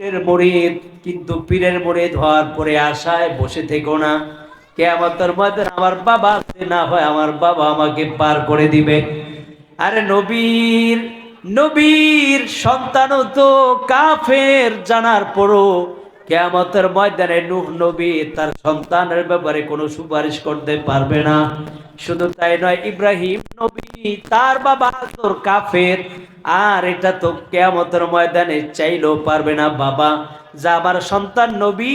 পীরের মরিদ কিন্তু পীরের মরিদ হওয়ার পরে আশায় বসে থেকো না। কে আমার মধ্যে আমার বাবা না হয় আমার বাবা আমাকে পার করে দিবে। আরে নবীর নবীর সন্তানও তো কাফের জানার পরও কেয়ামতের ময়দানে নূহ নবী তার সন্তানের ব্যাপারে কোনো সুপারিশ করতে পারবে না। শুধু তাই নয়, ইব্রাহিম নবী তার বাবা তোর কাফের, আর এটা তো কেয়ামতের ময়দানে চাইলেও পারবে না বাবা। যা আমার সন্তান নবী,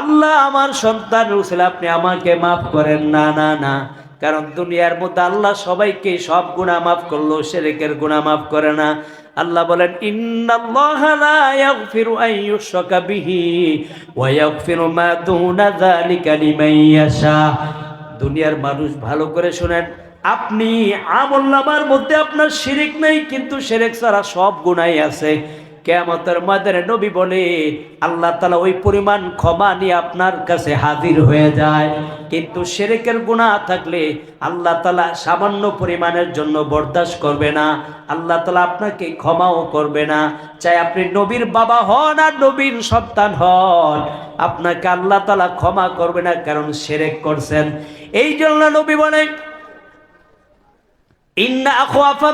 আল্লাহ আমার সন্তান রুসেল আপনি আমাকে মাফ করেন। না না না, কারণ দুনিয়ার মধ্যে আল্লাহ সবাইকে সব গুণা মাফ করল, সেরেকের গুণা মাফ করে না। আল্লাহ বলেন মা দুনা দুনিয়ার মানুষ ভালো করে শোনেন, আপনি আমল নামার মধ্যে আপনার শিরিক নেই, কিন্তু শিরিক ছাড়া সব গুণাই আছে। কেয়ামতের ময়দানে নবী বলে, আল্লাহ তালা ওই পরিমাণ ক্ষমা নিয়ে আপনার কাছে হাজির হয়ে যায়। কিন্তু সেরেকের গুণা থাকলে আল্লাহ তালা সামান্য পরিমাণের জন্য বরদাস্ত করবে না। আল্লাহ তালা আপনাকে ক্ষমাও করবে না। চাই আপনি নবীর বাবা হন আর নবীর সন্তান হন। আপনাকে আল্লাহ তালা ক্ষমা করবে না, কারণ সেরেক করছেন। এই জন্য নবী বলেন ইন্না আখাফা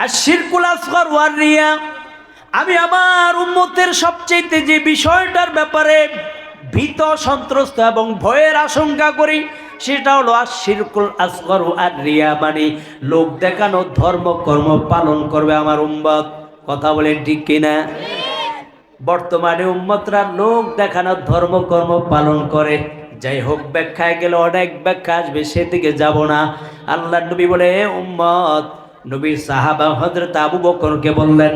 মা শিরকুল আসগর ওয়ার রিয়া, আমি আমার উম্মতের সবচেয়ে যে বিষয়টার ব্যাপারে ভীত, সন্ত্রস্ত এবং ভয়ের আশঙ্কা করি, সেটা হলো আর শিরকুল আসগর আর রিয়া মানে লোক দেখানো, ধর্ম, কর্ম পালন করবে আমার উম্মত। কথা বলেন ঠিক কিনা? বর্তমানে উম্মতরা লোক দেখানো ধর্মকর্ম পালন করে। যাই হোক, ব্যাখ্যায় গেলে অনেক ব্যাখ্যা আসবে, সেদিকে যাব না। আল্লাহ নবী বলে, "এ উম্মত নবীর সাহাবা হজরত আবু বকরকে বললেন,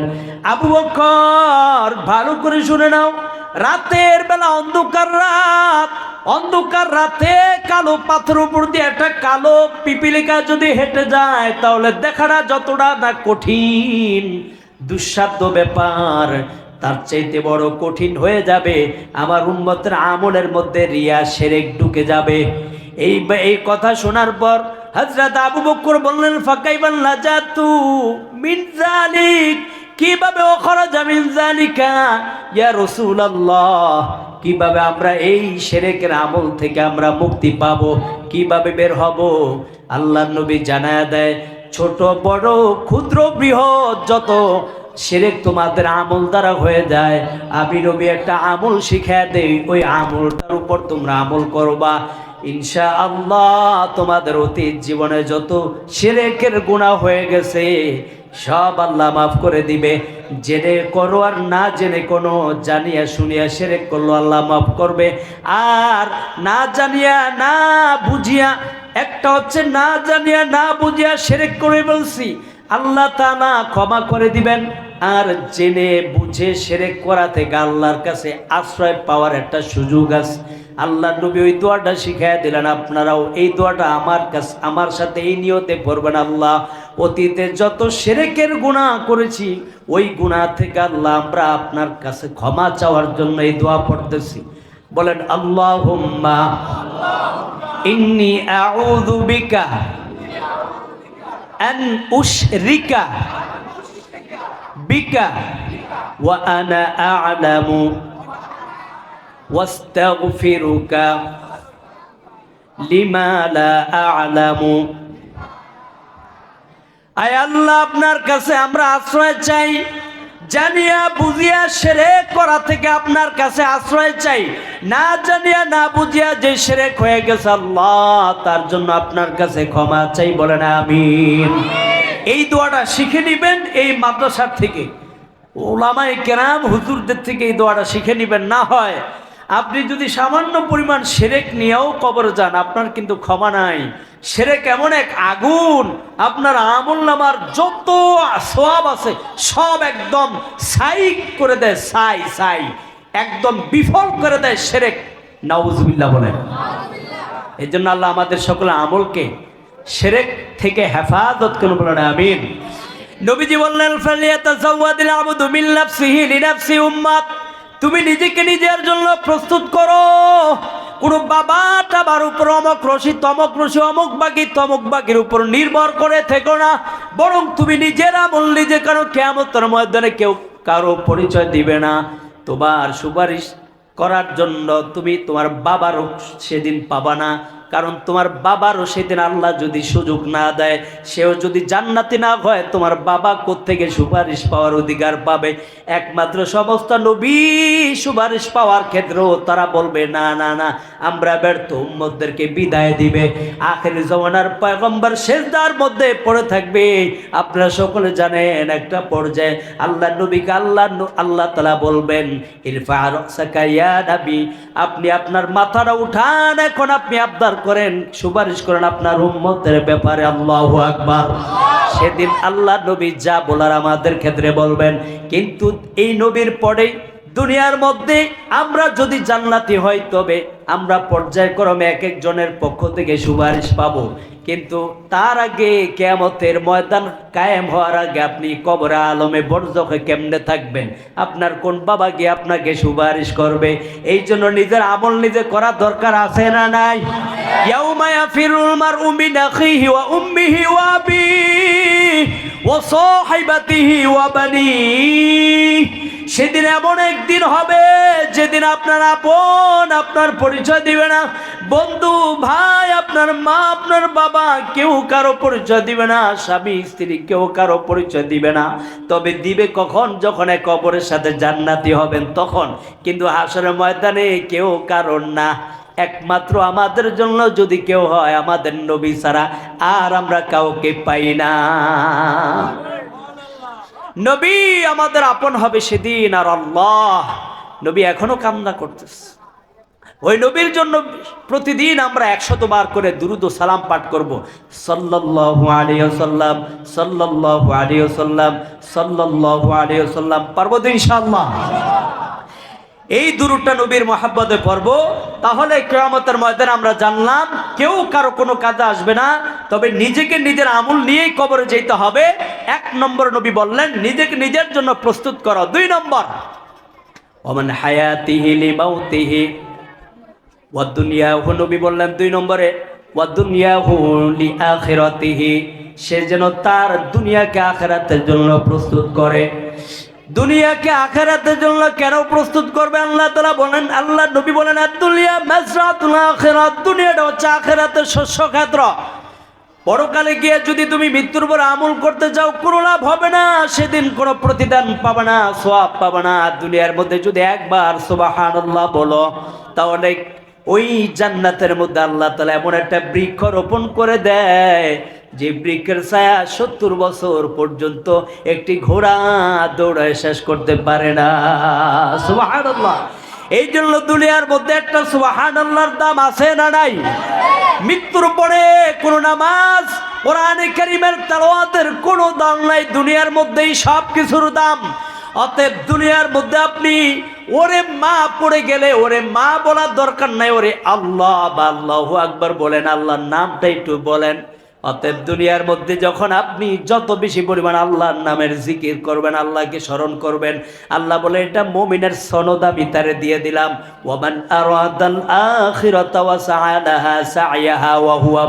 আবু বকর, ভালো করে শুনে নাও। রাতের বেলা অন্ধকার রাত, অন্ধকার রাতে কালো পাথর উপর দিয়ে একটা কালো পিপিলিকা যদি হেঁটে যায়, তাহলে দেখাটা যতটা না কঠিন। দুঃসাধ্য ব্যাপার, তার চাইতে বড় কঠিন হয়ে যাবে। আমার উন্মতের আমলের মধ্যে রিয়া সেরেক ঢুকে যাবে। এই এই কথা শোনার পর হজরত আবু বকর বললেন, ফাকাইবান লাজাতু মিন জালিক কীভাবে ওখরাজা মিন জালিকা ইয়া রাসূলুল্লাহ, কীভাবে আমরা এই সেরেকের আমল থেকে আমরা মুক্তি পাবো? কীভাবে বের হব? আল্লাহ নবী জানায় দেয়, ছোট, বড়, ক্ষুদ্র, বৃহৎ, যত সেরেক তোমাদের আমল দ্বারা হয়ে যায়, আমি রবি একটা আমল শিখা দেই, ওই আমলটার উপর তোমরা আমল করবা। ইনশা আল্লাহ তোমাদের অতীত জীবনে যত সেরেকের গুণা হয়ে গেছে, সব আল্লাহ মাফ করে দিবে। জেনে করো আর না জেনে কোনো জানিয়া শুনিয়া সেরেক করল, আল্লাহ মাফ করবে। আর না জানিয়া, না বুঝিয়া, একটা হচ্ছে না জানিয়া, না বুঝিয়া সেরেক করে বলছি আল্লাহ তা না ক্ষমা করে দিবেন। আর জেনে বুঝে সেরেক করা থেকে আল্লাহর কাছে আশ্রয় পাওয়ার একটা সুযোগ আছে। আল্লাহ নবী ওই দোয়াটা শিখাই দিলেন, আপনারাও এই দোয়াটা আমার কাছে, আমার সাথে এই নিয়তে পড়বেন আল্লাহ। অতীতে যত সেরেকের গুণা করেছি, ওই গুণা থেকে আল্লাহ আমরা আপনার কাছে ক্ষমা চাওয়ার জন্য এই দোয়া পড়তেছি। বলেন আল্লাহ হুম্মা ইন্নি আউযু বিকা আন উশরিকা বিকা ওয়া আনা আ'লামু ওয়াস্তাগফিরুকা লিমা লা আ'লামু আয় আল্লাহ, আপনার কাছে আমরা আশ্রয় চাই, জানিয়া বুঝিয়া সেরে করা থেকে আপনার কাছে আশ্রয় চাই। না জানিয়া, না বুঝিয়া যে সেরেক হয়ে গেছে আল্লাহ, তার জন্য আপনার কাছে ক্ষমা চাই, বলেন আমিন। এই দোয়াটা শিখে নিবেন এই মাদ্রাসার থেকে। ওলামাই কেরাম, হুজুরদের থেকে এই দোয়াটা শিখে নিবেন, না হয় আপনি যদি সামান্য পরিমাণ সেরেক নিয়েও কবর যান, আপনার কিন্তু ক্ষমা নাই। সেরেক এমন এক আগুন, আপনার আমল নামার যত সব আছে, সব একদম সাই করে দেয়, সাই সাই। একদম বিফল করে দেয় সেরেক। নাউজুবিল্লাহ বলেন। এই জন্য আল্লাহ আমাদের সকল আমলকে সেরেক থেকে হেফাজত করুন বলেন, আমিন। নবীজি বললেন, ফালিয়াতাজাওয়াদিল আবদু মিন নাফসিহি লিনাফসি উম্মাত। তুমি নিজেকে নিজের জন্য প্রস্তুত করো। কোনো বাবা টাবার উপর অমক রশি, তমক রশি, অমুক বাকি, তমক বাকির উপর নির্ভর করে থেকো না। বরং তুমি নিজের আমল নিজে কেন কেমতের ময়দানে কেউ কারও পরিচয় দিবে না। তোমার সুপারিশ করার জন্য তুমি তোমার বাবারও সেদিন পাবা না। কারণ তোমার বাবারও সেদিন আল্লাহ যদি সুযোগ না দেয়, সেও যদি জান্নাতি না হয়, তোমার বাবা থেকে সুপারিশ পাওয়ার অধিকার পাবে? একমাত্র সমস্ত নবী সুপারিশ পাওয়ার ক্ষেত্রেও তারা বলবে, না না না, আমরা ব্যর্থ, উম্মতদেরকে বিদায় দিবে। আখের জমানার পয়গম্বর শেষদার মধ্যে পড়ে থাকবে। আপনারা সকলে জানেন একটা পর্যায়ে আল্লাহ নবীকে আল্লাহ আল্লাহ তালা বলবেন, ইরফা নাবি, আপনি আপনার মাথাটা উঠান, এখন আপনি আবদার করেন, সুপারিশ করেন আপনার উম্মতের ব্যাপারে আল্লাহ আকবার। সেদিন আল্লাহ নবী যা বলার আমাদের ক্ষেত্রে বলবেন। কিন্তু এই নবীর পরে দুনিয়ার মধ্যে আমরা যদি জান্নাতি হয় তবে আমরা পর্যায়ক্রমে এক একজনের পক্ষ থেকে সুপারিশ পাবো। কিন্তু তার আগে কেয়ামতের ময়দান কায়েম হওয়ার আগে আপনি কবর আলমে বর্জকে কেমনে থাকবেন? আপনার কোন বাবা গিয়ে আপনাকে সুপারিশ করবে? এই জন্য নিজের আমল নিজে করা দরকার আছে না নাই? ইয়াউমা ইয়াফিরুল মারউ আখিহি ওয়া উম্মিহি ওয়া আবিহি ওয়া সাহিবাতিহি ওয়া বানিহি। সেদিন এমন একদিন হবে, যেদিন আপনার আপন আপনার পরিচয় দিবে না। বন্ধু, ভাই, আপনার মা, আপনার বাবা, কেউ কারও পরিচয় দিবে না, স্বামী, স্ত্রী, কেউ কারও পরিচয় দিবে না। তবে দিবে কখন? যখন এক অপরের সাথে জান্নাতি হবেন তখন। কিন্তু হাসরের ময়দানে কেউ কারণ না। একমাত্র আমাদের জন্য যদি কেউ হয়, আমাদের নবী ছাড়া আর আমরা কাউকে পাই না। নবী আমাদের আপন হবে সেদিন আর আল্লাহ। নবী এখনও কামনা করতেছে। ওই নবীর জন্য প্রতিদিন আমরা একশত বার করে দুরুদ সালাম পাঠ করব। সাল্লাল্লাহু আলাইহি ওয়াসাল্লাম, সাল্লাল্লাহু আলাইহি ওয়াসাল্লাম, সাল্লাল্লাহু আলাইহি ওয়াসাল্লাম। পারব তো ইনশাআল্লাহ? এই দুরুটা নবীর মহাব্বতে পড়ব তাহলে কেয়ামতের ময়দানে আমরা জানলাম, কেউ কারও কোনো কাজে আসবে না, তবে নিজেকে নিজের আমল নিয়েই কবরে যেতে হবে। এক নম্বর নবী বললেন, নিজেকে নিজের জন্য প্রস্তুত করো। দুই নম্বর, ওমান হায়াতিহি লিমাউতিহি ওয়াদুনিয়াহু নবী বললেন দুই নম্বরে ওয়াদুনিয়াহু লিআখিরাতিহি সে যেন তার দুনিয়াকে আখেরাতের জন্য প্রস্তুত করে। দুনিয়াকে আখেরাতের জন্য কেন প্রস্তুত করবে? আল্লাহ তালা বলেন, আল্লাহ নবী বলেন দুনিয়া দুনিয়াটা হচ্ছে আখেরাতের শস্য ক্ষেত্র। পরকালে গিয়ে যদি তুমি মৃত্যুর পর আমল করতে যাও কোনো লাভ হবে না। সেদিন কোনো প্রতিদান পাবে না, সোয়াব পাবে না। দুনিয়ার মধ্যে যদি একবার সোবাহান আল্লাহ বলো, তাহলে ওই জান্নাতের মধ্যে আল্লাহ তালা এমন একটা বৃক্ষ রোপণ করে দেয় যে বৃক্ষের ছায়া সত্তর বছর পর্যন্ত একটি ঘোড়া দৌড়ায় শেষ করতে পারে না। এই জন্য দুনিয়ার মধ্যে একটা সুবাহান আল্লাহর দাম আছে না নাই? মৃত্যুর পরে কোন নামাজ, কোরআনে কারিমের তালাওয়াতের কোনো দাম নাই। দুনিয়ার মধ্যেই সব কিছুর দাম। অতএব দুনিয়ার মধ্যে আপনি ওরে মা পড়ে গেলে ওরে মা বলার দরকার নাই, ওরে আল্লাহ বা আল্লাহ আকবার বলেন, আল্লাহর নামটা একটু বলেন। অতএব দুনিয়ার মধ্যে যখন আপনি যত বেশি পরিমাণ আল্লাহর নামের জিকির করবেন, আল্লাহকে স্মরণ করবেন, আল্লাহ বলে, এটা মুমিনের সনদ আমি তারে দিয়ে দিলাম। ওয়ামান আরাদাল ওয়া হুয়া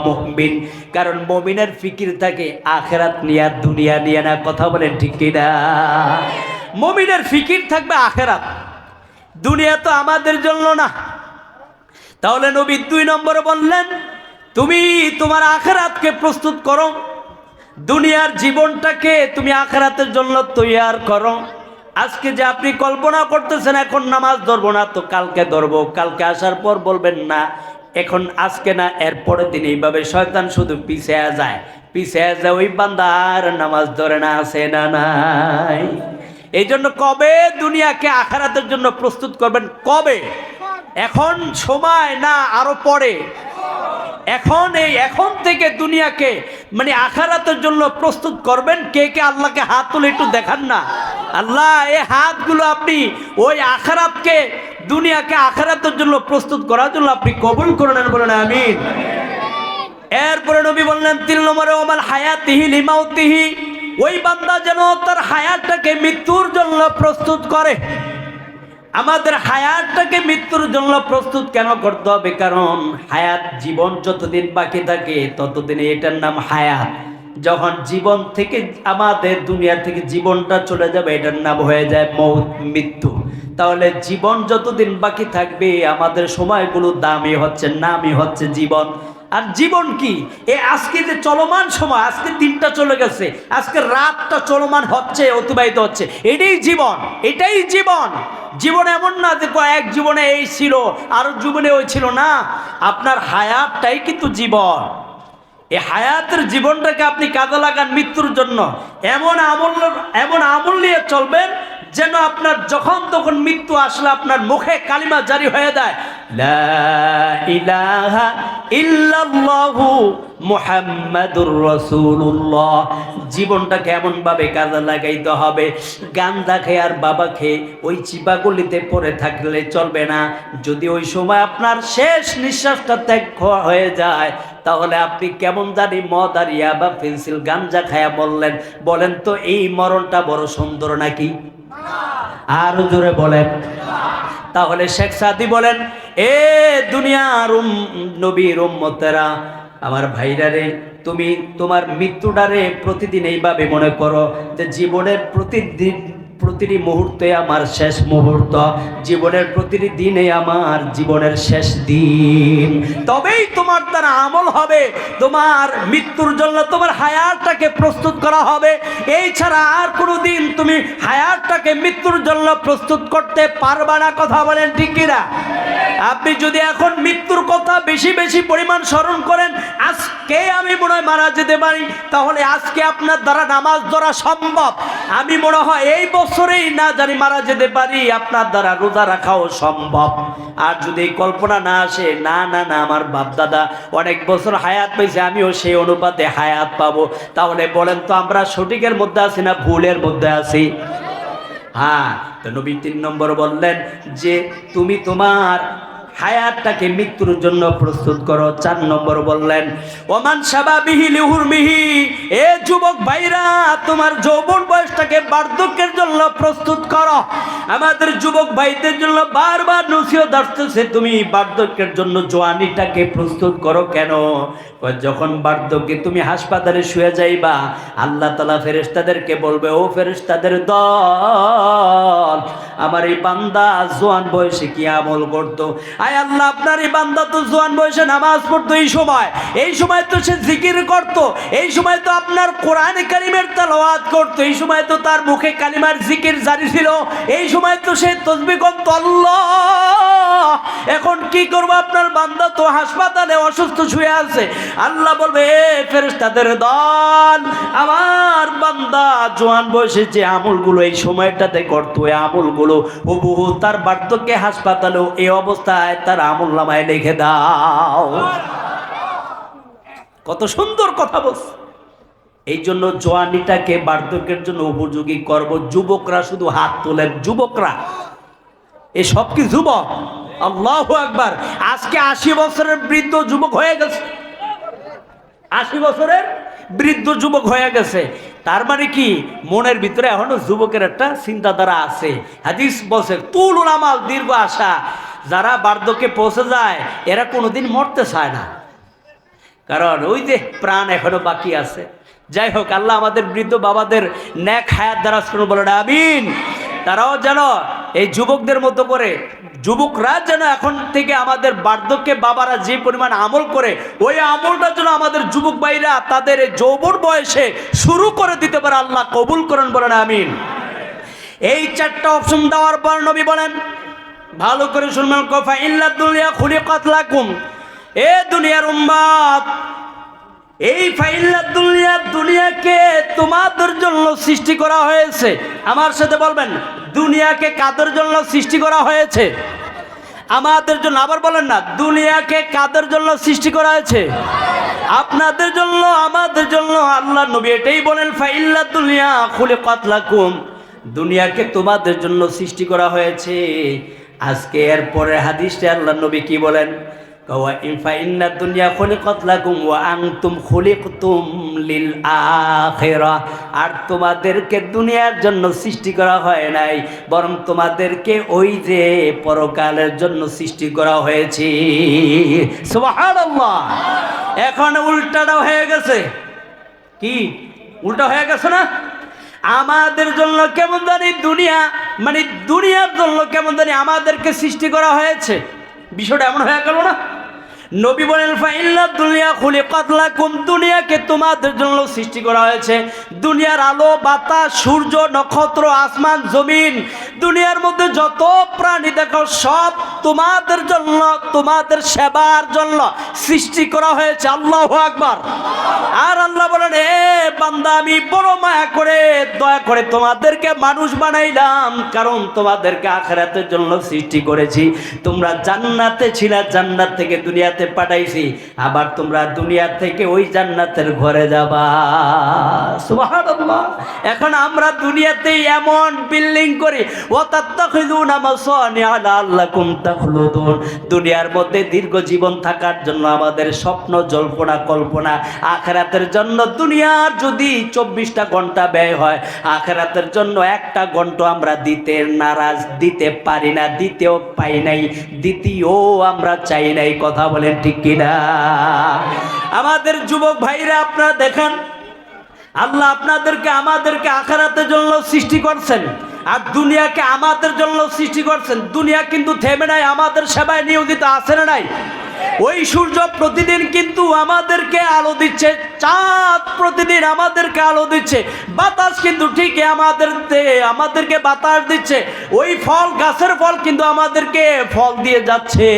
কারণ মুমিনের ফিকির থাকে আখিরাত নিয়ে, দুনিয়া নিয়ে না, কথা বলেন ঠিক কি না মুমিনের ফিকির থাকবে আখিরাত। দুনিয়া তো আমাদের জন্য না। তাহলে নবী দুই নম্বরে বললেন তুমি তোমার আখেরাতকে প্রস্তুত করো। দুনিয়ার জীবনটাকে তুমি আখেরাতের জন্য তৈয়ার করো। আজকে যে আপনি কল্পনা করতেছেন এখন নামাজ ধরবো না তো কালকে ধরবো। কালকে আসার পর বলবেন না এখন আজকে না এর পরের দিন এইভাবে শয়তান শুধু পিছিয়ে যায়। পিছিয়ে যায় ওই বান্দার নামাজ ধরে না আসে না নাই? এই জন্য কবে দুনিয়াকে আখারাতের জন্য প্রস্তুত করবেন? কবে? এখন সময় না আরও পরে। এখন এই, এখন থেকে দুনিয়াকে মানে আখারাতের জন্য প্রস্তুত করবেন, কে কে আল্লাহকে হাত তুলে একটু দেখান না। আল্লাহ, এই হাতগুলো আপনি ওই আখারাতকে, দুনিয়াকে আখারাতের জন্য প্রস্তুত করার জন্য আপনি কবুল করে নেন বলেন আমিন। এরপরে নবী বললেন তিন নম্বরে, ওমাল হায়াতিহি লিমাউতিহি, ওই বান্দা যেন তার হায়াতটাকে মৃত্যুর জন্য প্রস্তুত করে। আমাদের হায়াতটাকে মৃত্যুর জন্য প্রস্তুত কেন করতে হবে? কারণ হায়াত জীবন যতদিন বাকি থাকে, ততদিন এটার নাম হায়াত। যখন জীবন থেকে আমাদের দুনিয়া থেকে জীবনটা চলে যাবে, এটার নাম হয়ে যায় মৌত, মৃত্যু। তাহলে জীবন যতদিন বাকি থাকবে, আমাদের সময়গুলো দামি হচ্ছে নামই হচ্ছে জীবন। আর জীবন কি? এ আজকে যে চলমান সময়, আজকে দিনটা চলে গেছে, আজকে রাতটা চলমান হচ্ছে, অতিবাহিত হচ্ছে। এটাই জীবন এটাই জীবন। জীবন এমন না যে এক জীবনে এই ছিল, আর জীবনে ওই ছিল না। আপনার হায়াতটাই কিন্তু জীবন। এই হায়াতের জীবনটাকে আপনি কাজে লাগান মৃত্যুর জন্য। এমন আমল এমন আমল নিয়ে চলবেন যেন আপনার যখন তখন মৃত্যু আসলে আপনার মুখে কালিমা জারি হয়ে রাসূলুল্লাহ। জীবনটাকে এমনভাবে কাজে লাগাইতে হবে? গান্দা খেয়ে আর বাবা খেয়ে ওই চিপাগুলিতে পড়ে থাকলে চলবে না। যদি ওই সময় আপনার শেষ নিঃশ্বাসটা ত্যাগ হয়ে যায়, তাহলে আপনি কেমন জানি মদ আর ইয়া বা পেন্সিল, গাঞ্জা খায়া বললেন, বলেন তো এই মরণটা বড় সুন্দর নাকি? আরও জোরে বলেন। তাহলে শেখ সাদি বলেন, এ দুনিয়ার উম, নবীর উম্মতেরা, আমার ভাইরারে তুমি তোমার মৃত্যুটারে প্রতিদিন এইভাবে মনে করো যে জীবনের প্রতিদিন প্রতিটি মুহূর্তে আমার শেষ মুহূর্ত, জীবনের প্রতিটি দিনে আমার জীবনের শেষ দিন। তবেই তোমার দ্বারা আমল হবে, তোমার মৃত্যুর জন্য তোমার হায়ারটাকে প্রস্তুত করা হবে। এই ছাড়া আর কোনো দিন তুমি হায়ারটাকে মৃত্যুর জন্য প্রস্তুত করতে পারবা না, কথা বলেন ঠিক কিনা? আপনি যদি এখন মৃত্যুর কথা বেশি বেশি পরিমাণ স্মরণ করেন, আজকে আমি মনে হয় মারা যেতে পারি। তাহলে আজকে আপনার দ্বারা নামাজ ধরা সম্ভব। আমি মনে হয় এই বছরেই না জানি মারা যেতে পারি, আপনার দ্বারা রোজা রাখাও সম্ভব। আর যদি কল্পনা না আসে, না না না, আমার বাপ দাদা অনেক বছর হায়াত পেয়েছে আমিও সেই অনুপাতে হায়াত পাবো। তাহলে বলেন তো, আমরা সঠিকের মধ্যে আছি না ভুলের মধ্যে আছি? হ্যাঁ তো নবী তিন নম্বর বললেন যে, তুমি তোমার হায়াতটাকে মৃত্যুর জন্য প্রস্তুত করো। চার নম্বর বললেন, ওমান সাবা বিহি লিহুর মিহি এ যুবক ভাইরা, তোমার যৌবন বয়সটাকে বার্ধক্যের জন্য প্রস্তুত করো। আমাদের যুবক ভাইদের জন্য বারবার নসিহত আসতেছে, তুমি বার্ধক্যের জন্য জোয়ানিটাকে প্রস্তুত করো কেন? যখন বার্ধক্যে তুমি হাসপাতালে শুয়ে যাইবা, আল্লাহ তালা ফেরেস্তাদেরকে বলবে, ও ফেরেস্তাদের দল আমার এই বান্দা জোয়ান বয়সে কি আমল করতো? আয় আল্লাহ, আপনার এই বান্দা তো জোয়ান বয়সে নামাজ পড়তো এই সময়। এই সময় তো সে জিকির করত। এই সময় তো আপনার কোরআন কালিমের তালাওয়াত করতো। এই সময় তো তার মুখে কালিমার জিকির জারি ছিল। এই সময় তো সে তসবি করতো, আল্লাহ, এখন কি করব? আপনার বান্দা তো হাসপাতালে অসুস্থ শুয়ে আছে। আল্লাহ বলবে ফেরেশতাদের দল, আমার বান্দা জোয়ান বয়সে যে আমলগুলো এই সময়টাতে করতো এই আমলগুলো ও বহু তার বার্ধক্যে হাসপাতালেও এই অবস্থায় তার আমল নামায় লিখে দাও। কত সুন্দর কথা বলছে। এই জন্য জোয়ানিটাকে বার্ধক্যের জন্য উপযোগী করব। যুবকরা শুধু হাত তোলেন, যুবকরা। এ সব কি যুবক? আল্লাহ একবার আজকে আশি বছরের বৃদ্ধ যুবক হয়ে গেছে। আশি বছরের বৃদ্ধ যুবক হয়ে গেছে। তার মানে কি? মনের ভিতরে এখনও যুবকের একটা চিন্তাধারা আছে। হাদিস বলছে তুল আমাল, দীর্ঘ আশা। যারা বার্ধক্যে পৌঁছে যায়, এরা কোনোদিন মরতে চায় না। কারণ ওই যে প্রাণ এখনও বাকি আছে। যাই হোক, আল্লাহ আমাদের বৃদ্ধ বাবাদের ন্যাক হায়াত দ্বারা শুরু বলে আমিন। তারাও যেন এই যুবকদের মতো করে, যুবকরা যেন এখন থেকে আমাদের বার্ধক্যে বাবারা যে পরিমাণ আমল করে, ওই আমলটা যেন আমাদের যুবক ভাইরা তাদের যৌবন বয়সে শুরু করে দিতে পারে, আল্লাহ কবুল করেন বলেন, আমিন। এই চারটা অপশন দেওয়ার পর নবী বলেন, ভালো করে শুনবেন, কফা ইল্লা দুনিয়া খুলি কাতলাকুম এ দুনিয়ার উম্মাদ এই ফাইল্লা দুনিয়া, দুনিয়াকে তোমাদের জন্য সৃষ্টি করা হয়েছে। আমার সাথে বলবেন, দুনিয়াকে কাদের জন্য সৃষ্টি করা হয়েছে? আমাদের জন্য, আবার বলেন না, দুনিয়াকে কাদের জন্য সৃষ্টি করা হয়েছে? আপনাদের জন্য, আমাদের জন্য, আল্লাহ নবী এটাই বলেন, ফাইল্লা দুনিয়া খুলে কতলাকুম দুনিয়াকে তোমাদের জন্য সৃষ্টি করা হয়েছে। আজকে এর পরে হাদিসে আল্লাহ নবী কি বলেন? আর তোমাদেরকে দুনিয়ার জন্য সৃষ্টি করা হয় নাই, বরং তোমাদেরকে ওই যে পরকালের জন্য সৃষ্টি করা হয়েছে। এখন উল্টাটা হয়ে গেছে। কি? উল্টা হয়ে গেছে না? আমাদের জন্য কেমন জানি দুনিয়া মানে দুনিয়ার জন্য কেমন জানি আমাদেরকে সৃষ্টি করা হয়েছে। বিষয়টা এমন হয়ে গেল না? নবী বলেন ফাইল্লা দুনিয়া খুলে কাতলা কোন দুনিয়াকে তোমাদের জন্য সৃষ্টি করা হয়েছে। দুনিয়ার আলো, বাতাস, সূর্য, নক্ষত্র, আসমান, জমিন, দুনিয়ার মধ্যে যত প্রাণী দেখো, সব তোমাদের জন্য, তোমাদের সেবার জন্য সৃষ্টি করা হয়েছে। আল্লাহ আকবার। আর আল্লাহ বলেন, এ বান্দা, আমি বড় মায়া করে, দয়া করে তোমাদেরকে মানুষ বানাইলাম, কারণ তোমাদেরকে আখেরাতের জন্য সৃষ্টি করেছি। তোমরা জান্নাতে ছিলা, জান্নাত থেকে দুনিয়াতে পাঠাইছি, আবার তোমরা দুনিয়া থেকে ওই জান্নাতের ঘরে যাবা। সুবহানাল্লাহ। এখন আমরা দুনিয়াতে এমন বিল্ডিং করি ও তাত্তাখিযুনা মাসানিআ লাআল্লাকুম তাখলুদুন। দুনিয়ার মধ্যে দীর্ঘ জীবন থাকার জন্য আমাদের স্বপ্ন, জল্পনা, কল্পনা, আখেরাতের জন্য দুনিয়ার যদি চব্বিশটা ঘণ্টা ব্যয় হয়, আখেরাতের জন্য একটা ঘণ্টা আমরা দিতে নারাজ, দিতে পারি না, দিতেও পাই নাই দ্বিতীয় আমরা চাই নাই, কথা বলেন ঠিক কিনা? আমাদের যুবক ভাইরা আপনারা দেখেন, আল্লাহ আপনাদেরকে আমাদেরকে আখারাতের জন্য সৃষ্টি করছেন আর দুনিয়াকে আমাদের জন্য সৃষ্টি করছেন। দুনিয়া কিন্তু থেমে নাই, আমাদের সেবায় নিয়োজিত আছে না নাই? ওই সূর্য প্রতিদিন কিন্তু আমাদেরকে আলো দিচ্ছে, চাঁদ প্রতিদিন আমাদেরকে আলো দিচ্ছে, বাতাস কিন্তু ঠিকই আমাদের আমাদেরকে বাতাস দিচ্ছে, ওই ফল, গাছের ফল কিন্তু আমাদেরকে ফল দিয়ে যাচ্ছে।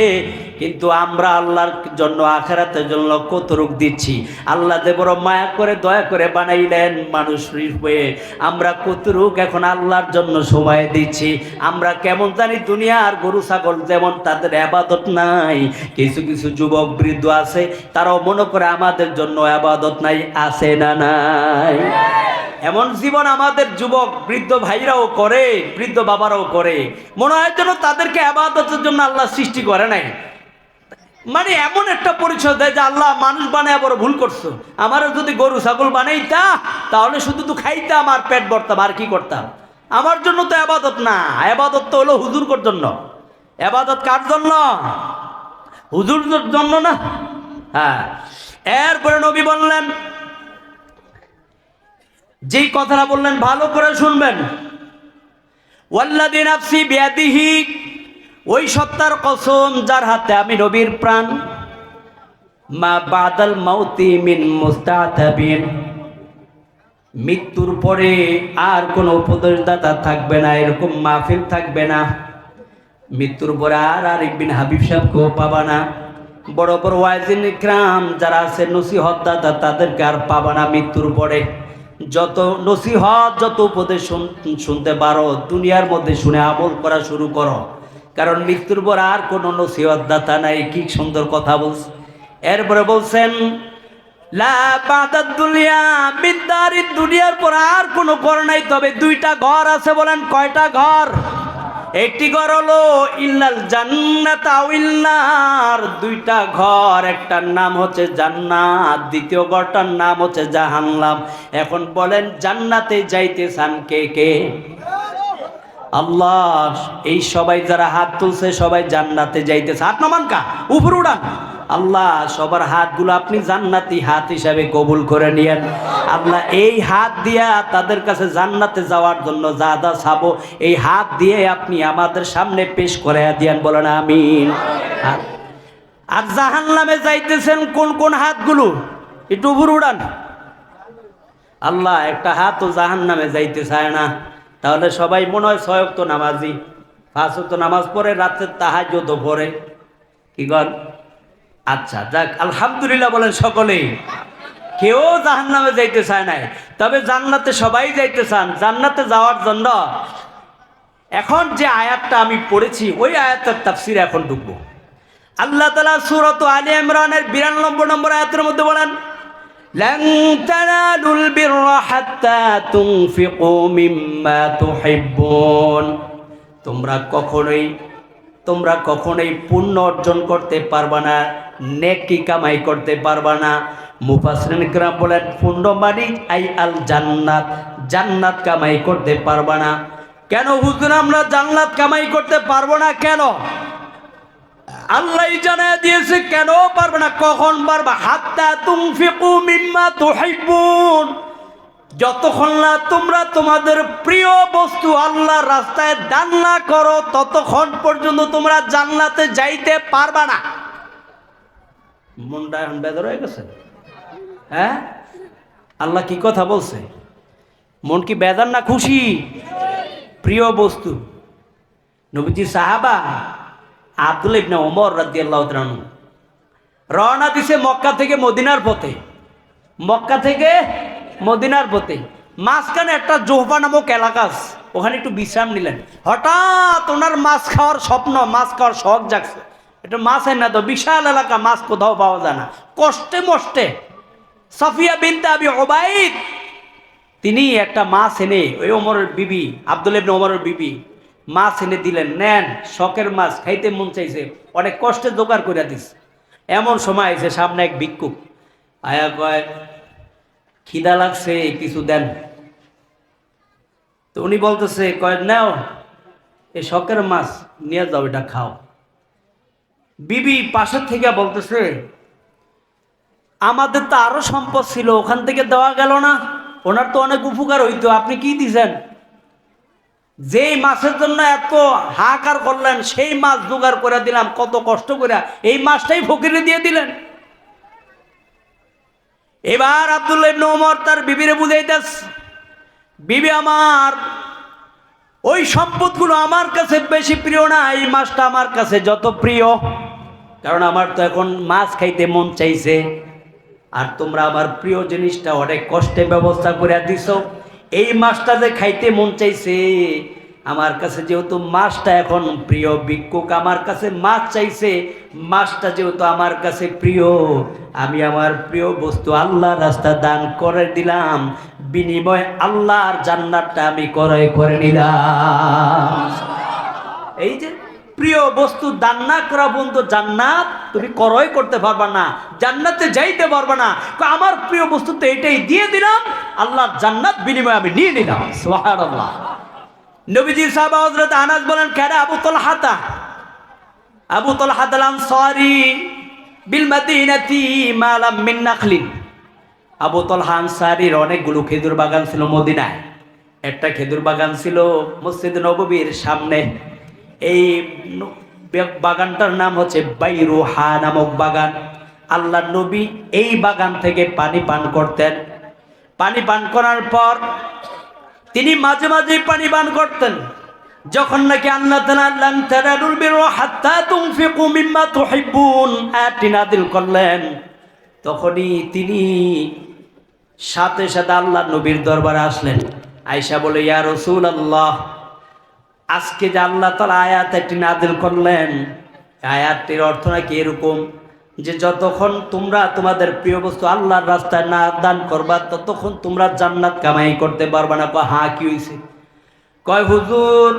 কিন্তু আমরা আল্লাহর জন্য, আখেরাতের জন্য কত রূপ দিচ্ছি? আল্লাহ যে বড় মায়া করে, দয়া করে বানাইলেন মানুষ হয়ে। আমরা কত রূপ এখন আল্লাহর জন্য সময় দিচ্ছি। আমরা কেমন জানি দুনিয়ার গরু, ছাগল যেমন তাদের আবাদত নাই, কিছু কিছু যুবক বৃদ্ধ আছে, তারাও মনে করে আমাদের জন্য আবাদত নাই, আছে না নাই? এমন জীবন আমাদের যুবক বৃদ্ধ ভাইরাও করে, বৃদ্ধ বাবারাও করে। মনে হয় যেন তাদেরকে আবাদতের জন্য আল্লাহ সৃষ্টি করে নাই। মানে এমন একটা পরিচয় দেয় যে আল্লাহ মানুষ বানায় বড় ভুল করছ। আমারও যদি গরু, ছাগল বানাইতা, তাহলে শুধু তো খাইতাম আর পেট ভরতাম, আর কি করতাম? আমার জন্য তো আবাদত না, আবাদত তো হলো হুজুর জন্য। আবাদত কার জন্য? হুজুর জন্য না? হ্যাঁ। এরপরে নবী বললেন, যেই কথাটা বললেন, ভালো করে শুনবেন। ওয়াল্লাদিন আফসি বিয়াদিহি, ওই সত্তার কসম যার হাতে আমি নবীর প্রাণ। মা বাদাল মাউতি মিন মুস্তাতাবিন। মৃত্যুর পরে আর কোনো উপদেশদাতা থাকবে না, এরকম মাহফিল থাকবে না। মৃত্যুর পরে আর আর বিন হাবিব সাহেবকেও পাবা না। বড় বড় ওয়াইজিন ইকরাম যারা আছে, নসিহত দাদা, তাদেরকে আর পাবা না মৃত্যুর পরে। যত নসিহত, যত উপদেশ শুনতে পারো, দুনিয়ার মধ্যে শুনে আমল করা শুরু করো। কারণ মৃত্যুর পর আর কোনো নসিহত দাতা নাই, কি সুন্দর কথা বলছে। এরপরে বলছেন দুনিয়ার পর আর কোনো ঘর নাই, তবে দুইটা ঘর আছে বলেন, কয়টা ঘর? একটি ঘর হলো ইল্লাল জান্নাত ইল্লার। দুইটা ঘর, একটার নাম হচ্ছে জান্নাত, দ্বিতীয় ঘরটার নাম হচ্ছে জাহান্নাম। এখন বলেন, জান্নাতে যাইতে চান কে কে? আল্লাহ, এই সবাই যারা হাত তুলছে সবাই জান্নাতে যাইতেছে। হাত নামান কা, উপর উড়ান। আল্লাহ, সবার হাতগুলো আপনি জান্নাতি হাত হিসাবে কবুল করে নিয়েন। আল্লাহ, এই হাত দিয়া তাদের কাছে জান্নাতে যাওয়ার জন্য যা যা চাবো, এই হাত দিয়ে আপনি আমাদের সামনে পেশ করে দিয়ান, বলেন আমিন। আর জাহান নামে যাইতেছেন কোন কোন হাতগুলো? একটু উপর উড়ান। আল্লাহ, একটা হাতও জাহান নামে যাইতে চায় না। তাহলে সবাই মনে হয় ছয়ক তো নামাজি, পাঁচ তো নামাজ পড়ে, রাত্রে তাহাজ তো পড়ে। কি কর আচ্ছা যাক, আলহামদুলিল্লাহ বলেন সকলেই। কেউ জাহান নামে যাইতে চায় নাই। তবে জান্নাতে সবাই যাইতে চান। জান্নাতে যাওয়ার জন্য এখন যে আয়াতটা আমি পড়েছি, ওই আয়াতের তাফসির এখন ঢুকবো। আল্লাহ তালা সুরত আলী ইমরানের বিরানব্বই নম্বর আয়াতের মধ্যে বলেন لن تنالوا البر حتى تنفقوا مما تحبون তোমরা কখনোই তোমরা কখনোই পুণ্য অর্জন করতে পারবা না নেকি কামাই করতে পারবা না মুফাসরিন کرام বলেন পুণ্য মানে আই আল জান্নাত জান্নাত কামাই করতে পারবা না কেন হুজুর আমরা জান্নাত কামাই করতে পারবো না কেন আল্লাহ জানায় দিয়েছে, কেন পারবে না, কখন পারবে? হাত্তা তুমফিকু মিম্মা তুহিব্বুন। যতক্ষণ না তোমরা তোমাদের প্রিয় বস্তু আল্লাহর রাস্তায় দান না করো, ততক্ষণ পর্যন্ত তোমরা জান্নাতে যাইতে পারবা না। মনটা এখন বেদর হয়ে গেছে? হ্যাঁ? আল্লাহ কি কথা বলছে? মন কি বেদার না খুশি? প্রিয় বস্তু। নবীজি সাহাবা আব্দুল ইবনে ওমর রাদিয়াল্লাহু তাআলা রওনা দিছে মক্কা থেকে মদিনার পথে। মক্কা থেকে মদিনার পথে। মাঝখানে একটা জোহবা নামক এলাকা আছে। ওখানে একটু বিশ্রাম নিলেন। হঠাৎ ওনার মাছ খাওয়ার স্বপ্ন, মাছ খাওয়ার শখ জাগছে। এটা মাছ না তো, বিশাল এলাকা, মাছ কোথাও পাওয়া যায় না। কষ্টে মষ্টে সাফিয়া বিনতে আবি ওবাইদ তিনি একটা মাছ এনে ওই ওমরের বিবি, আব্দুল ইবনে ওমরের বিবি মাছ এনে দিলেন, নেন, শখের মাছ, খাইতে মন চাইছে, অনেক কষ্টে জোগাড় করে দিস। এমন সময় আছে সামনে এক ভিক্ষুক। আয়া কয়, খিদা লাগছে, কিছু দেন। তো উনি বলতেছে, কয়, নাও, এ শখের মাছ, নিয়ে যাও, এটা খাও। বিবি পাশের থেকে বলতেছে, আমাদের তো আরও সম্পদ ছিল, ওখান থেকে দেওয়া গেল না। ওনার তো অনেক উপকার হইতো, আপনি কি দিছেন? যেই মাছের জন্য এত হাহাকার করলেন, সেই মাছ জোগাড় করে দিলাম, কত কষ্ট করে। এই মাছটাই ফকিরে দিয়ে দিলেন। এবার আব্দুল্লাহ ইবনে ওমর তার বিবিরে বুঝাইতেস বিবি আমার, ওই সম্পদগুলো আমার কাছে বেশি প্রিয় না, এই মাছটা আমার কাছে যত প্রিয়। কারণ আমার তো এখন মাছ খাইতে মন চাইছে। আর তোমরা আমার প্রিয় জিনিসটা অনেক কষ্টে ব্যবস্থা করে দিছ। এই মাছটা যে খাইতে মন চাইছে, আমার কাছে যেহেতু মাছটা এখন প্রিয়, ভিক্ষুক আমার কাছে মাছ চাইছে, মাছটা যেহেতু আমার কাছে প্রিয়, আমি আমার প্রিয় বস্তু আল্লাহ রাস্তা দান করে দিলাম, বিনিময় আল্লাহর জান্নাতটা আমি করে করে নিলাম। এই যে প্রিয় বস্তু দান না করা বন্ধু জান্নাত তুমি ক্রয় করতে পারবা না, জান্নাতে যাইতে পারবা না। আমার প্রিয় বস্তু তো এটাই দিয়ে দিলাম আল্লাহ জান্নাত বিনিময়ে আমি নিয়ে নিলাম। সুবহানাল্লাহ। নবীজি সাহাবা হযরত আনাস বলেন কেডা আবু তালহাতা? আবু তালহাত আল আনসারী বিল মাদিনাতি মালাম মিন নাখলিন। আবু তলহা আনসারীর অনেকগুলো খেজুর বাগান ছিল মদিনায়। একটা খেজুর বাগান ছিল মসজিদ নববীর সামনে। এই বাগানটার নাম হচ্ছে বাইরুহা নামক বাগান। আল্লাহ নবী এই বাগান থেকে পানি পান করতেন। পানি পান করার পর তিনি মাঝে মাঝে পানি পান করতেন। যখন নাকি আল্লাহ করলেন, তখনই তিনি সাথে সাথে আল্লাহ নবীর দরবারে আসলেন। আয়সা বলে, ইয়া রসুল আল্লাহ আজকে যে আল্লাহ তালা আয়াত একটি নাদিল করলেন, আয়াতটির অর্থ নাকি এরকম যে যতক্ষণ তোমরা তোমাদের প্রিয় বস্তু আল্লাহর রাস্তায় না দান করবা, ততক্ষণ তোমরা জান্নাত কামাই করতে পারবা না। কয় হ্যাঁ কি হয়েছে কয়, হুজুর,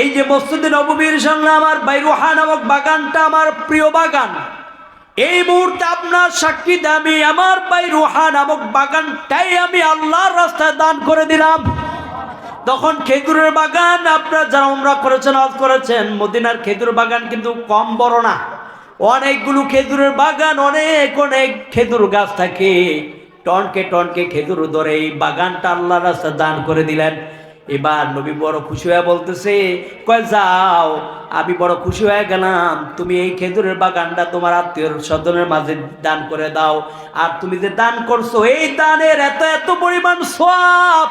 এই যে মসজিদে নববীর সামনে আমার বাইরুহা নামক বাগানটা আমার প্রিয় বাগান। এই মুহূর্তে আপনার সাক্ষী দামি আমার বাইরুহা নামক বাগানটাই আমি আল্লাহর রাস্তায় দান করে দিলাম। তখন খেজুরের বাগান, আপনারা যারা উমরা করেছেন আজ করেছেন, মদিনার খেজুর বাগান কিন্তু কম বড় না। অনেকগুলো খেজুরের বাগান, অনেক অনেক খেজুর গাছ থাকে। টনকে টনকে খেজুর ধরে এই বাগানটা আল্লাহ রাস্তা দান করে দিলেন। এবার নবী বড় খুশি হয়ে বলতেছে, কয় যাও, আমি বড় খুশি হয়ে গেলাম। তুমি এই খেজুরের বাগানটা তোমার আত্মীয় স্বজনের মাঝে দান করে দাও। আর তুমি যে দান করছ, এই দানের এত এত পরিমাণ সব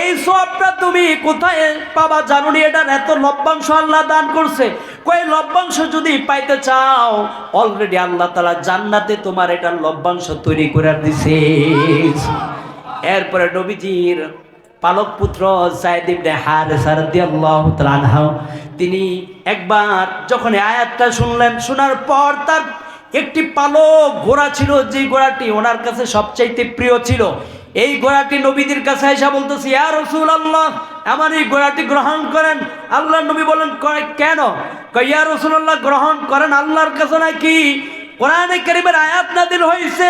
এই সবটা তুমি কোথায় পাবা জানো নি এটার এত লভ্যাংশ আল্লাহ দান করছে। কয়, লভ্যাংশ যদি পাইতে চাও অলরেডি আল্লাহ তালা জান্নাতে তোমার এটার লভ্যাংশ তৈরি করে দিছে। এরপরে নবীজির পালক পুত্র তিনি একবার যখন আয়াতটা শুনলেন, শোনার পর তার একটি পালক ঘোড়া ছিল যে ঘোড়াটি ওনার কাছে সবচাইতে প্রিয় ছিল। এই ঘোড়াটি নবীদের কাছে এসে বলতেছে, ইয়া আল্লাহ আমার এই ঘোড়াটি গ্রহণ করেন? আল্লাহ নবী বলেন, "কয়- কেন? ইয়া রাসূলুল্লাহ, গ্রহণ করেন আল্লাহর কাছে নাকি? কোরআনে কারিমের আয়াত নাদিল হয়েছে,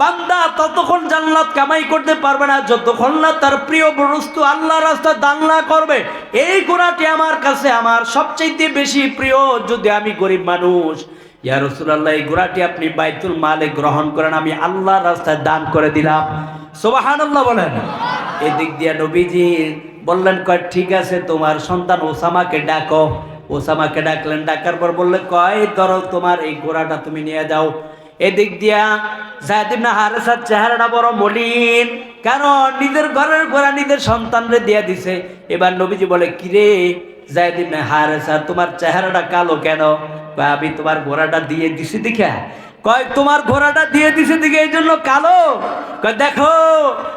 বান্দা ততক্ষণ জান্নাত কামাই করতে পারবে না, যতক্ষণ না তার প্রিয় বস্তু আল্লাহ রাস্তা দান না করবে। এই ঘোড়াটি আমার কাছে আমার সবচাইতে বেশি প্রিয়, যদি আমি গরিব মানুষ। ইয়া রসুলাল্লাহ, এই ঘোড়াটি আপনি বাইতুল মালে গ্রহণ করেন, আমি আল্লাহর রাস্তায় দান করে দিলাম। সোবাহানাল্লাহ বলেন। এদিক দিয়া নবীজি বললেন, কয়, ঠিক আছে, তোমার সন্তান ওসামাকে ডাকো। ওসামাকে ডাকলেন ডাকার পর বললে, কয়, ধরো তোমার এই ঘোড়াটা তুমি নিয়ে যাও। এদিক দিয়া জায়দিন হারেসার চেহারাটা বড় মলিন, কারণ নিজের ঘরের ঘোড়া নিজের সন্তানরে দিয়ে দিছে। এবার নবীজি বলে, কিরে জায়দিন হারেসা, তোমার চেহারাটা কালো কেন? আমি তোমার ঘোড়াটা দিয়ে দিছি দেখে। কয়, তোমার ঘোড়াটা দিয়ে দিছে দিকে এই জন্য কালো? কয়, দেখো,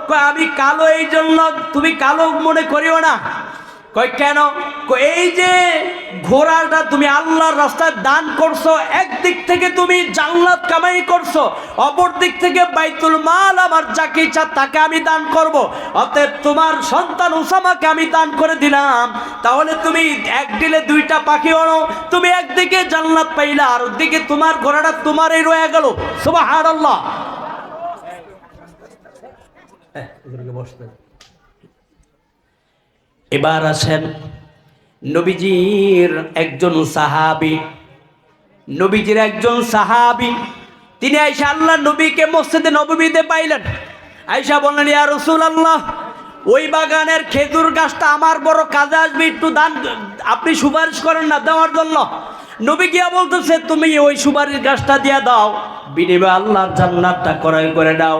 কয়, আমি কালো, এই জন্য তুমি কালো মনে করিও না। কয়, কেন? এই যে ঘোড়াটা তুমি আল্লাহর রাস্তায় দান করছ, একদিক থেকে তুমি জান্নাত কামাই করছ, অপর দিক থেকে বাইতুল মাল আমার যাকে ইচ্ছা তাকে আমি দান করব। অতএব তোমার সন্তান উসামাকে আমি দান করে দিলাম। তাহলে তুমি এক দিলে দুইটা পাখি আনো, তুমি একদিকে জান্নাত পাইলা, আর ওদিকে তোমার ঘোড়াটা তোমারই রয়ে গেল। সুবহানাল্লাহ। বসতে। এবার আসেন নবীজির একজন সাহাবি। নবীজির একজন সাহাবি। তিনি আইসা আল্লাহ নবীকে মসজিদে নবীতে পাইলেন। আইসা বললেন, ইয়া রসুল আল্লাহ ওই বাগানের খেজুর গাছটা আমার বড় কাজে আসবে, একটু দান, আপনি সুপারিশ করেন না দেওয়ার জন্য। নবী গিয়া বলতেছে, তুমি ওই সুপারিশ গাছটা দিয়া দাও, বিনিময়ে আল্লাহর জান্নাতটা ক্রয় করে দাও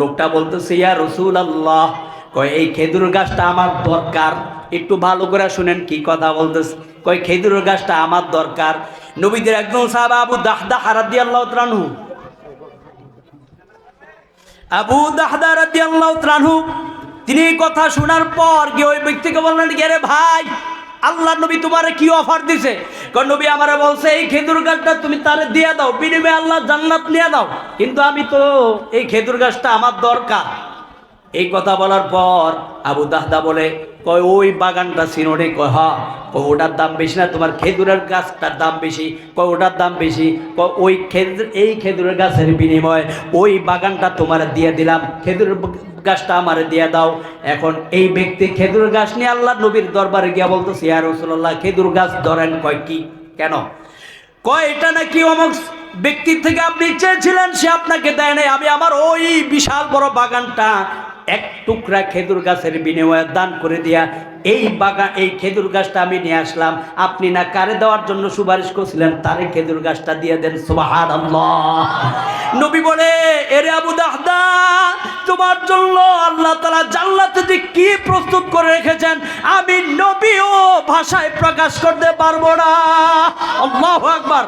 লোকটা বলতেছে, ইয়া রসুল আল্লাহ কয়, এই খেজুর গাছটা আমার দরকার। একটু ভালো করে শুনেন কি কথা বলতেছে। কয় খেজুর গাছটা আমার দরকার। নবীদের একজন সাহাব আবু দাহদা হারাদি আল্লাহ ত্রানহু আবু দাহদা রাদি আল্লাহ ত্রানহু তিনি কথা শোনার পর গিয়ে ওই ব্যক্তিকে বললেন গেরে ভাই আল্লাহ নবী তোমারে কি অফার দিছে? কারণ নবী আমারে বলছে, এই খেজুর গাছটা তুমি তারে দিয়ে দাও, বিনিময়ে আল্লাহ জান্নাত নিয়ে দাও। কিন্তু আমি তো এই খেজুর গাছটা আমার দরকার। এই কথা বলার পর আবু দাহদা বলে, কয়, ওই বাগানটা সিনোরে কয়, হ। কয়, ওটার দাম বেশি না, তোমার খেজুরের গাছটার দাম বেশি। কয়, ওটার দাম বেশি। কয়, ওই খেজুর, এই খেজুরের গাছের বিনিময়ে ওই বাগানটা তোমার দিয়ে দিলাম। খেজুরের গাছটা আমার দিয়ে দাও। এখন এই ব্যক্তি খেজুর গাছ নিয়ে আল্লাহ নবীর দরবারে গিয়া বলতো ইয়া রসুল্লাহ খেজুর গাছ ধরেন। কয়, কি? কেন? কয়, এটা নাকি অমুক ব্যক্তির থেকে আপনি চেয়েছিলেন, সে আপনাকে দেয় নাই। আমি আমার ওই বিশাল বড় বাগানটা এক টুকরা খেজুর গাছের বিনিময়ে দান করে দিয়া এই বাগান, এই খেজুর গাছটা আমি নিয়ে আসলাম। আপনি না কারে দেওয়ার জন্য সুপারিশ করছিলেন? তারে খেজুর গাছটা দিয়ে দেন সুবাহান নবী বলে, এরে আবু দাহদা, তোমার জন্য আল্লাহ তালা জান্নাতে যে কি প্রস্তুত করে রেখেছেন, আমি নবীও ভাষায় প্রকাশ করতে পারব না। আল্লাহ আকবার।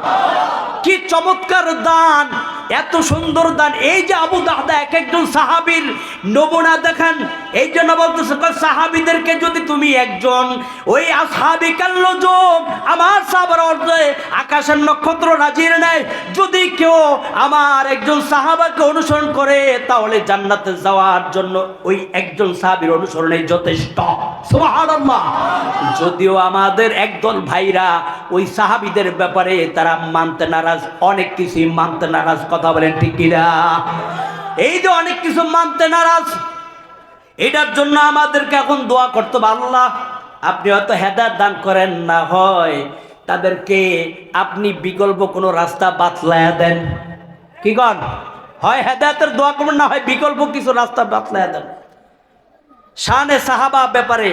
কি চমৎকার দান, এত সুন্দর দান। এই যে আবু দাহদা এক একজন সাহাবীর নমুনা দেখেন এই জন্য বলতেছে সাহাবীদেরকে যদি তুমি একজন ওই আসহাবি কাল্লজম আমার সাহাবার অর্থে আকাশের নক্ষত্র রাজির নেয়, যদি কেউ আমার একজন সাহাবাকে অনুসরণ করে, তাহলে জান্নাতে যাওয়ার জন্য ওই একজন সাহাবীর অনুসরণে যথেষ্ট। যদিও আমাদের একদল ভাইরা ওই সাহাবিদের ব্যাপারে তারা মানতে নারাজ, অনেক কিছুই মানতে নারাজ, কথা বলেন ঠিক কিনা? এই যে অনেক কিছু মানতে নারাজ এটার জন্য আমাদেরকে এখন দোয়া করতে হবে, আল্লাহ, আপনি হয়তো হেদার দান করেন না, হয় তাদেরকে আপনি বিকল্প কোনো রাস্তা বাতলায়া দেন। কি কন? হয় হেদায়তের দোয়া করবেন না, হয় বিকল্প কিছু রাস্তা বাতলায়া দেন। শানে সাহাবা ব্যাপারে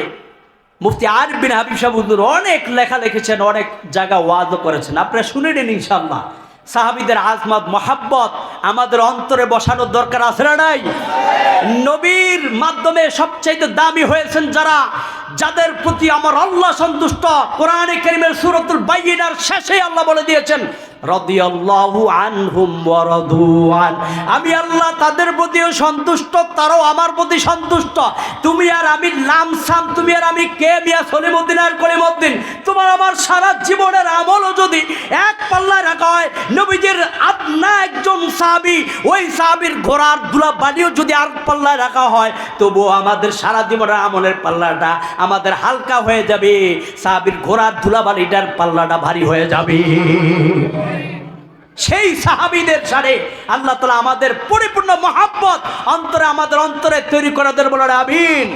মুফতি আরিফ বিন হাবিব সাহেব হুজুর অনেক লেখা লিখেছেন, অনেক জায়গা ওয়াজও করেছেন। আপনারা শুনে নিন ইনশাল্লাহ সাহাবিদের আজমত মহাব্বত আমাদের অন্তরে বসানোর দরকার আছে না নাই? নবীর মাধ্যমে সবচাইতে দামি হয়েছেন যারা, যাদের প্রতি আমার আল্লাহ সন্তুষ্ট। কোরআনে কারিমের সুরতুল বাইনার শেষে আল্লাহ বলে দিয়েছেন আমি আল্লাহ তাদের প্রতিও সন্তুষ্ট, তারাও আমার প্রতি সন্তুষ্ট। তুমি আর আমি লামসাম তুমি আর আমি কে মিয়া সলিমুদ্দিন আর কলিমুদ্দিন? তোমার আমার সারা জীবনের আমলও যদি এক পাল্লায় রাখা হয়, নবীজির আপনা একজন সাহাবী, ওই সাহাবীর ঘোড়ার দুলা বালিও যদি আর পাল্লায় রাখা হয়, তবুও আমাদের সারা জীবনের আমলের পাল্লাটা আমাদের হালকা হয়ে যাবে। সাহাবীর ঘোড়ার ধুলাবালিটার পাল্লাটা ভারী হয়ে যাবে। সেই সাহাবিদের সারে আল্লাহ তালা আমাদের পরিপূর্ণ মহাব্বত, অন্তরে আমাদের অন্তরে তৈরি করাদের বলার আমিন।